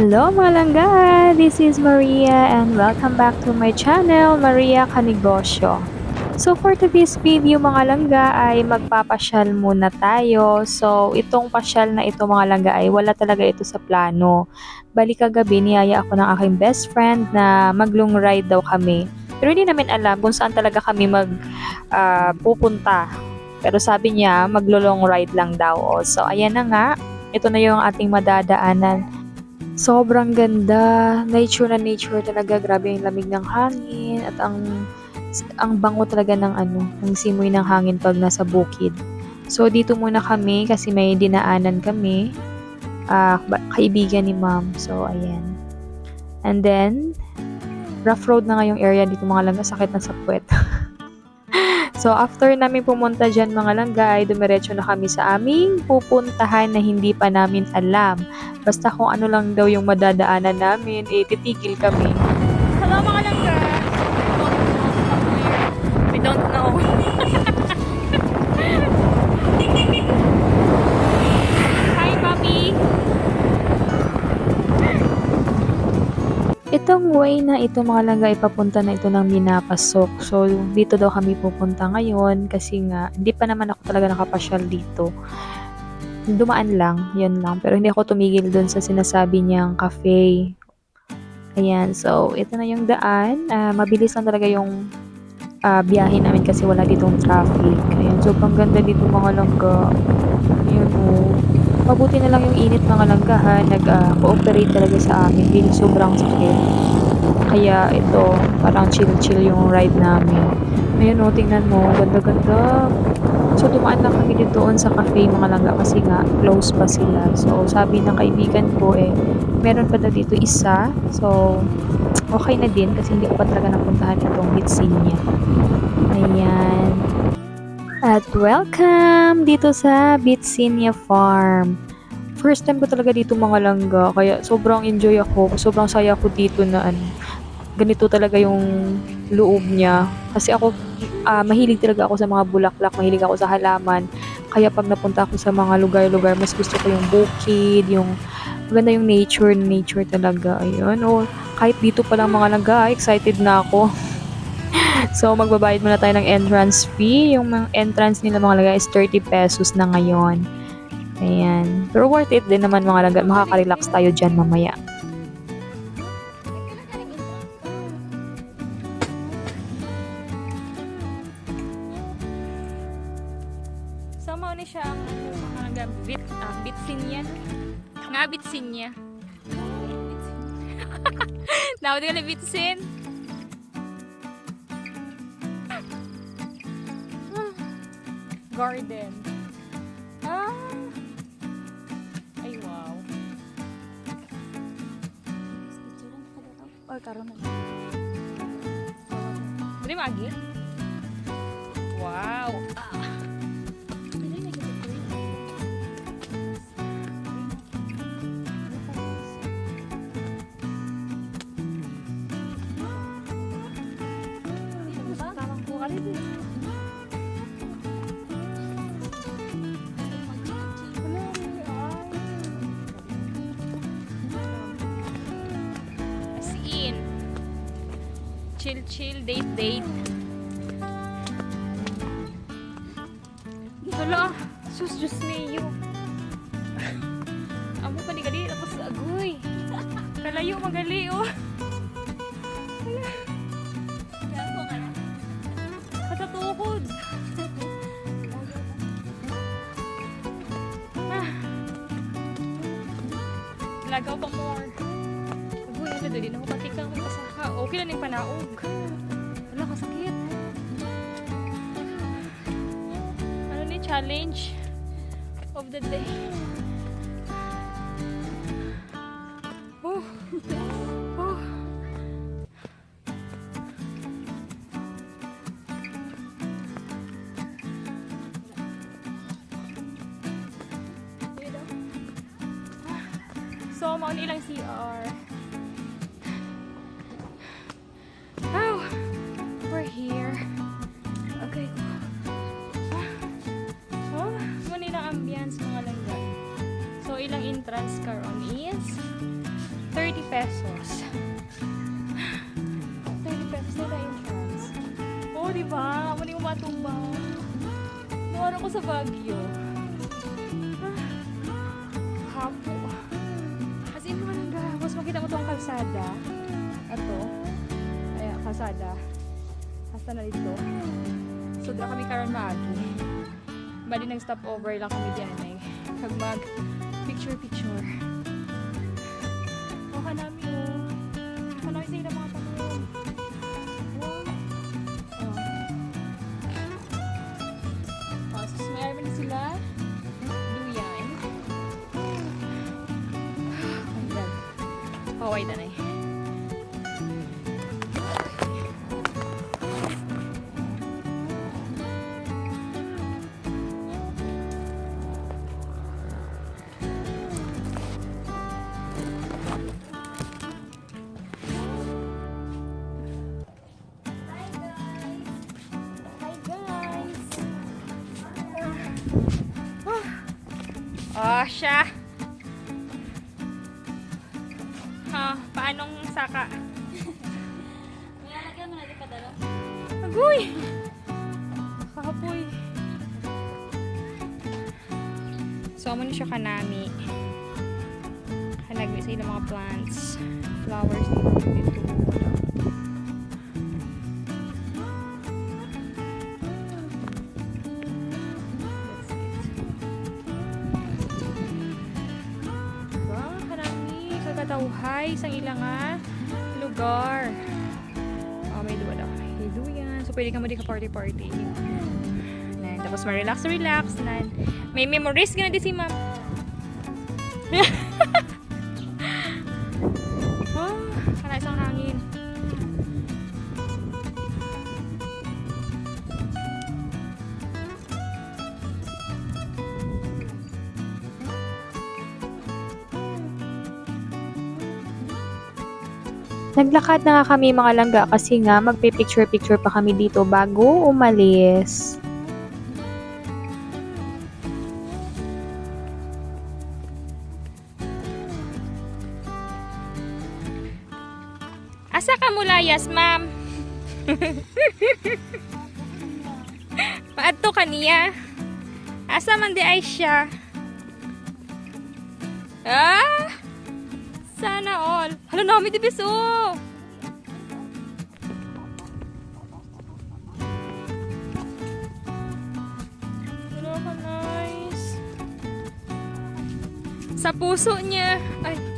Hello mga langga! This is Maria and welcome back to my channel, Maria Kanegosyo. So for today's video mga langga ay magpapasyal muna tayo. So itong pasyal na ito mga langga ay wala talaga ito sa plano. Balik kagabi niyaya ako ng aking best friend na maglong ride daw kami. Pero hindi namin alam kung saan talaga kami mag ah, pupunta. Pero sabi niya maglo-long ride lang daw. So ayan na nga, ito na yung ating madadaanan. Sobrang ganda. Nature na nature talaga. Grabe yung lamig ng hangin at ang ang bango talaga ng ano, ng simoy ng hangin pag nasa bukid. So dito muna kami kasi may dinaanan kami. ba- kaibigan ni ma'am. So ayan. And then rough road na ngayong area dito mga langga, sakit na sa puwet. so after namin pumunta dyan mga langga ay dumiretso na kami sa aming pupuntahan na hindi pa namin alam. Basta kung ano lang daw yung madadaanan namin, eh, titigil kami. Hello mga langga! Itong way na ito mga langga, ipapunta na ito ng Minapasok. So, dito daw kami pupunta ngayon kasi nga, hindi pa naman ako talaga nakapasyal dito. Dumaan lang, yun lang. Pero hindi ako tumigil dun sa sinasabi niyang cafe. Ayan, so, ito na yung daan. Ah, mabilis lang talaga yung ah, biyahe namin kasi wala ditong traffic. Ayan, so, pang ganda dito mga langga. Ayan o. Mabuti na lang yung init mga langga ha. Nag-cooperate talaga sa amin. Hindi sobrang sakit. Kaya ito, parang chill-chill yung ride namin. Ayun o, tingnan mo. Ganda-ganda. So, dumaan lang kami dito doon sa cafe mga langga kasi nga, close pa sila. So, sabi ng kaibigan ko eh, meron pa daw dito isa. So, okay na din kasi hindi ko pa talaga napuntahan itong Bitsinia. Ayan. At welcome dito sa Bitsinia Farm. First time ko talaga dito mga langga, kaya sobrang enjoy ako. Sobrang saya ko dito na ano, ganito talaga yung loob niya. Kasi ako, ah, mahilig talaga ako sa mga bulaklak, mahilig ako sa halaman. Kaya pag napunta ako sa mga lugar-lugar, mas gusto ko yung bukid, yung maganda yung nature, nature talaga. Ayun, o kahit dito pa lang mga langga, excited na ako. So, magbabayad muna tayo ng entrance fee. Yung mga entrance nila mga laga is 30 pesos na ngayon. Ayan. Pero worth it din naman mga laga. Makaka-relax tayo dyan mamaya. Nga bitsin niya. Nawad ka na bitsin. Garden. Ah! Ay, wow. Or karon na. Pwede magi? Wow! Tawang Chill, chill, date, date. Hala, sus, Diyos niyo. Amo pa ni gali, tapos agoy. Kalayo magali, oh. Katatuhod. Ah. Lagaw pa Okay lang yung panaog. Wala kasakit. Ano ni challenge of the day? Oh. Oh. So, maun ilang CR. Ilang entrance karon is 30 pesos. 30 pesos na entrance. Oh, di ba? Muli mo matumba. Nawara ko sa Baguio. Hapo. As in, mga nangga. Mas makita mo tong kalsada. Ito. Ay, kalsada. Hasta na dito. So, dra kami karon maagi. Bali, nag-stop over lang kami diyan eh. Pag mag picture-picture. Oh, kanami oh. Kanami sa ilang mga tanong. Oh. Oh. Oh, so mayroon na sila. Duyan. Ang ganda. Paway na na siya! Ha, paanong saka? May alagyan mo na di padala. Agoy! Kapoy. So, ni siya kanami. Hanagli sa ilang mga plants. Flowers dito. Kagatawhay sa ilang nga lugar. Oh, may duwa daw. May duyan. So, pwede ka mo di ka party-party. Nan, tapos ma-relax relax nan. May memories ka na di si ma'am. oh, kana isang hangin. Naglakad na nga kami mga langga kasi nga magpe-picture-picture pa kami dito bago umalis. Asa ka mulayas, ma'am? Paadto ka niya. Asa man di ay siya? Ah! Sana all. Hala nami di biso. Hala ka nice. Sa puso niya. Ay.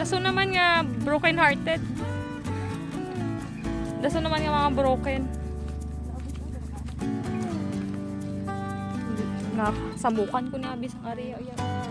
Daso naman nga broken hearted. Daso naman nga mga broken. Na samukan ko na abis ang area yan.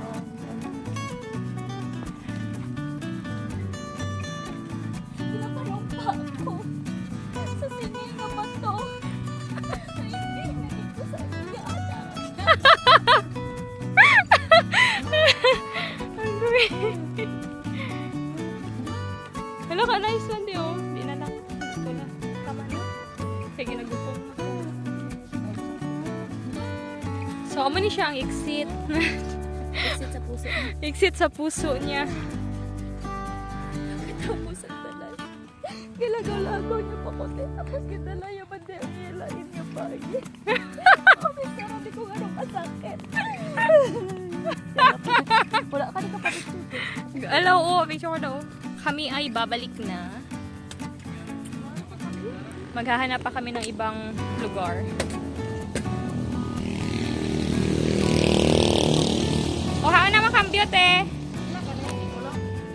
So, amo ni siya ang exit. Exit sa puso niya. exit sa puso niya. Tapos ang dalay. Gilagaw-lagaw niya pa kote. Tapos gidalay yung bande ang ilain niya pa. Kami sarap di ko nga nung kasakit. Wala ka di ka pa dito. Alaw, oh, picture ko daw. Kami ay babalik na. Maghahanap pa kami ng ibang lugar. O, haan naman kambyot eh.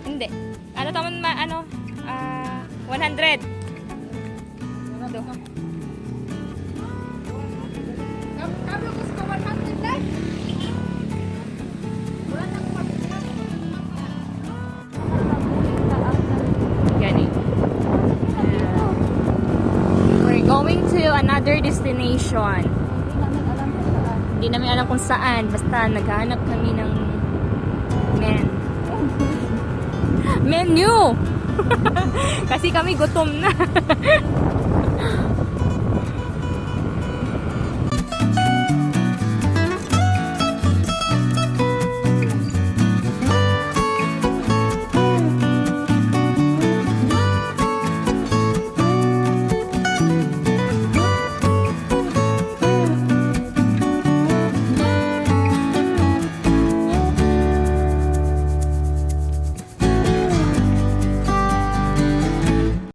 Hindi. Ano taman ma, ano? Ah, 100. Ito. Gani. We're going to another destination. Hindi namin alam kung saan. Basta naghahanap kami ng men. Menu! Kasi kami gutom na.